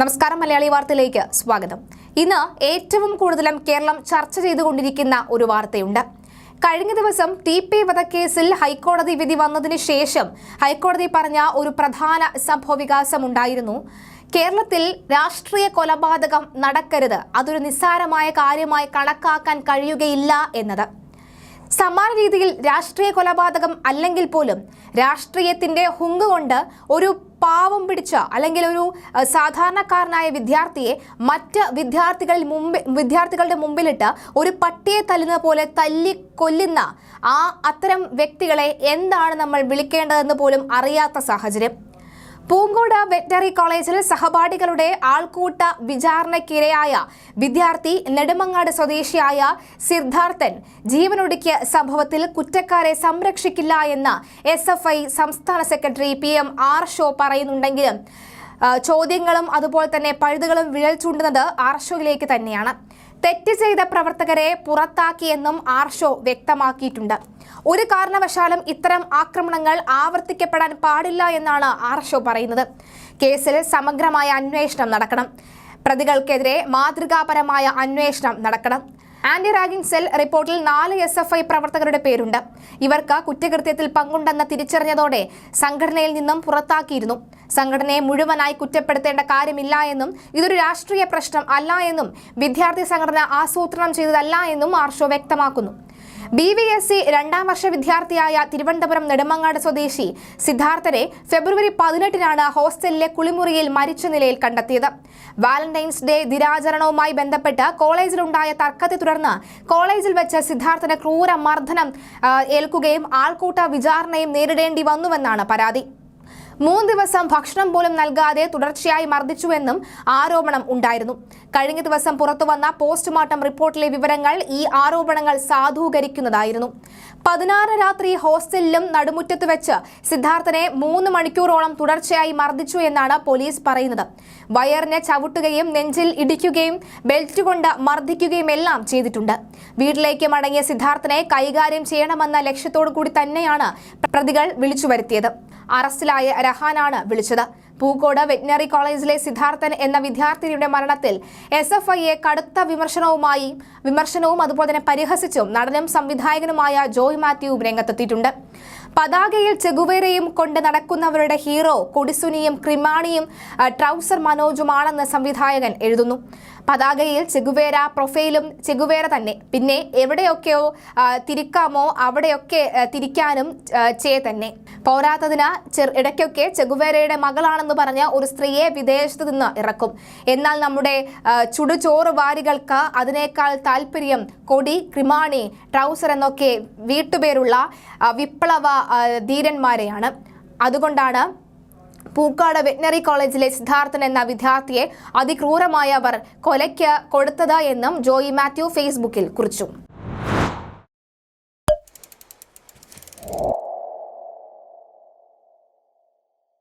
നമസ്കാരം മലയാളി വാർത്തയിലേക്ക് സ്വാഗതം. ഇന്ന് ഏറ്റവും കൂടുതലും കേരളം ചർച്ച ചെയ്തുകൊണ്ടിരിക്കുന്ന ഒരു വാർത്തയുണ്ട്. കഴിഞ്ഞ ദിവസം ടി പി വധക്കേസിൽ ഹൈക്കോടതി വിധി വന്നതിന് ശേഷം ഹൈക്കോടതി പറഞ്ഞ ഒരു പ്രധാന സംഭവവികാസം ഉണ്ടായിരുന്നു കേരളത്തിൽ രാഷ്ട്രീയ കൊലപാതകം നടക്കരുത് അതൊരു നിസ്സാരമായ കാര്യമായി കണക്കാക്കാൻ കഴിയുകയില്ല എന്നത്. സമാന രീതിയിൽ രാഷ്ട്രീയ കൊലപാതകം അല്ലെങ്കിൽ പോലും രാഷ്ട്രീയത്തിന്റെ ഹുങ്ക് കൊണ്ട് ഒരു പാവം പിടിച്ച അല്ലെങ്കിൽ ഒരു സാധാരണക്കാരനായ വിദ്യാർത്ഥിയെ മറ്റ് വിദ്യാർത്ഥികൾ മുമ്പ് വിദ്യാർത്ഥികളുടെ മുമ്പിലിട്ട് ഒരു പട്ടിയെ തല്ലുന്ന പോലെ തല്ലി കൊല്ലുന്ന ആ അത്തരം വ്യക്തികളെ എന്താണ് നമ്മൾ വിളിക്കേണ്ടതെന്ന് പോലും അറിയാത്ത സാഹചര്യം. പൂങ്കോട് വെറ്ററി കോളേജിൽ സഹപാഠികളുടെ ആൾക്കൂട്ട വിചാരണയ്ക്കിരയായ വിദ്യാർത്ഥി നെടുമങ്ങാട് സ്വദേശിയായ സിദ്ധാർത്ഥൻ ജീവനൊടുക്കിയ സംഭവത്തിൽ കുറ്റക്കാരെ സംരക്ഷിക്കില്ല എന്ന് എസ് എഫ് ഐ സംസ്ഥാന secretary P M Arsho പറയുന്നുണ്ടെങ്കിലും ചോദ്യങ്ങളും അതുപോലെ തന്നെ പഴുതുകളും വിരൽ ചൂണ്ടുന്നത് ആർഷോയിലേക്ക് തന്നെയാണ്. തെറ്റ് ചെയ്ത പ്രവർത്തകരെ പുറത്താക്കിയെന്നും ആർഷോ വ്യക്തമാക്കിയിട്ടുണ്ട്. ഒരു കാരണവശാലും ഇത്തരം ആക്രമണങ്ങൾ ആവർത്തിക്കപ്പെടാൻ പാടില്ല എന്നാണ് ആർഷോ പറയുന്നത്. കേസിൽ സമഗ്രമായ അന്വേഷണം നടക്കണം. പ്രതികൾക്കെതിരെ മാതൃകാപരമായ അന്വേഷണം നടക്കണം. ആന്റി റാഗിംഗ് സെൽ റിപ്പോർട്ടിൽ നാല് എസ് എഫ് ഐ പ്രവർത്തകരുടെ പേരുണ്ട്. ഇവർക്ക് കുറ്റകൃത്യത്തിൽ പങ്കുണ്ടെന്ന് തിരിച്ചറിഞ്ഞതോടെ സംഘടനയിൽ നിന്നും പുറത്താക്കിയിരുന്നു. സംഘടനയെ മുഴുവനായി കുറ്റപ്പെടുത്തേണ്ട കാര്യമില്ല എന്നും ഇതൊരു രാഷ്ട്രീയ പ്രശ്നം അല്ല എന്നും വിദ്യാർത്ഥി സംഘടന ആസൂത്രണം ചെയ്തതല്ല എന്നും ആർഷോ വ്യക്തമാക്കുന്നു. ബി വി എസ് സി രണ്ടാം വർഷ വിദ്യാർത്ഥിയായ തിരുവനന്തപുരം നെടുമങ്ങാട് സ്വദേശി സിദ്ധാർത്ഥനെ ഫെബ്രുവരി പതിനെട്ടിനാണ് ഹോസ്റ്റലിലെ കുളിമുറിയിൽ മരിച്ച നിലയിൽ കണ്ടെത്തിയത്. വാലന്റൈൻസ് ഡേ ദിനാചരണവുമായി ബന്ധപ്പെട്ട് കോളേജിലുണ്ടായ തർക്കത്തെ തുടർന്ന് കോളേജിൽ വെച്ച് സിദ്ധാർത്ഥന് ക്രൂര മർദ്ദനം ഏൽക്കുകയും ആൾക്കൂട്ട വിചാരണയും നേരിടേണ്ടി വന്നുവെന്നാണ് പരാതി. മൂന്ന് ദിവസം ഭക്ഷണം പോലും നൽകാതെ തുടർച്ചയായി മർദ്ദിച്ചുവെന്നും ആരോപണം ഉണ്ടായിരുന്നു. കഴിഞ്ഞ ദിവസം പുറത്തുവന്ന പോസ്റ്റ്മോർട്ടം റിപ്പോർട്ടിലെ വിവരങ്ങൾ ഈ ആരോപണങ്ങൾ സാധൂകരിക്കുന്നതായിരുന്നു. പതിനാറ് രാത്രി ഹോസ്റ്റലിലും നടുമുറ്റത്ത് വെച്ച് സിദ്ധാർത്ഥനെ മൂന്ന് മണിക്കൂറോളം തുടർച്ചയായി മർദ്ദിച്ചു എന്നാണ് പോലീസ് പറയുന്നത്. വയറിനെ ചവിട്ടുകയും നെഞ്ചിൽ ഇടിക്കുകയും ബെൽറ്റ് കൊണ്ട് മർദ്ദിക്കുകയും എല്ലാം ചെയ്തിട്ടുണ്ട്. വീട്ടിലേക്ക് മടങ്ങിയ സിദ്ധാർത്ഥനെ കൈകാര്യം ചെയ്യണമെന്ന ലക്ഷ്യത്തോടു കൂടി തന്നെയാണ് പ്രതികൾ വിളിച്ചു വരുത്തിയത് അറസ്റ്റിലായ രഹാനാണ് വിളിച്ചത്. പൂക്കോട് വെറ്റിനറി കോളേജിലെ സിദ്ധാർത്ഥൻ എന്ന വിദ്യാർത്ഥിനിയുടെ മരണത്തിൽ എസ് എഫ് ഐയെ കടുത്ത വിമർശനവുമായി വിമർശനവും അതുപോലെ തന്നെ പരിഹസിച്ചും നടനും സംവിധായകനുമായ ജോയ് മാത്യുവും രംഗത്തെത്തിയിട്ടുണ്ട്. പതാകയിൽ ചെഗുവേരയും കൊണ്ട് നടക്കുന്നവരുടെ ഹീറോ കൊടിസുനിയും ക്രിമാണിയും ട്രൗസർ മനോജുമാണെന്ന് സംവിധായകൻ എഴുതുന്നു. പതാകയിൽ ചെഗുവേര പ്രൊഫൈലും ചെഗുവേര തന്നെ. പിന്നെ എവിടെയൊക്കെയോ തിരിക്കാമോ അവിടെയൊക്കെ തിരിക്കാനും ചേ തന്നെ. പോരാത്തതിന് ഇടയ്ക്കൊക്കെ ചെഗുവേരയുടെ മകളാണെന്ന് പറഞ്ഞ ഒരു സ്ത്രീയെ വിദേശത്ത് നിന്ന് ഇറക്കും. എന്നാൽ നമ്മുടെ ചുടുചോറ് വാരികൾക്ക് അതിനേക്കാൾ താല്പര്യം കൊടി ക്രിമാണി ട്രൗസർ എന്നൊക്കെ വീട്ടുപേരുള്ള വിപ്ലവ ധീരന്മാരെയാണ്. അതുകൊണ്ടാണ് പൂക്കാട് വെറ്റിനറി കോളേജിലെ സിദ്ധാർത്ഥൻ എന്ന വിദ്യാർത്ഥിയെ അതിക്രൂരമായ അവർ കൊലയ്ക്ക് കൊടുത്തത് എന്നും ജോയി മാത്യു ഫേസ്ബുക്കിൽ കുറിച്ചു.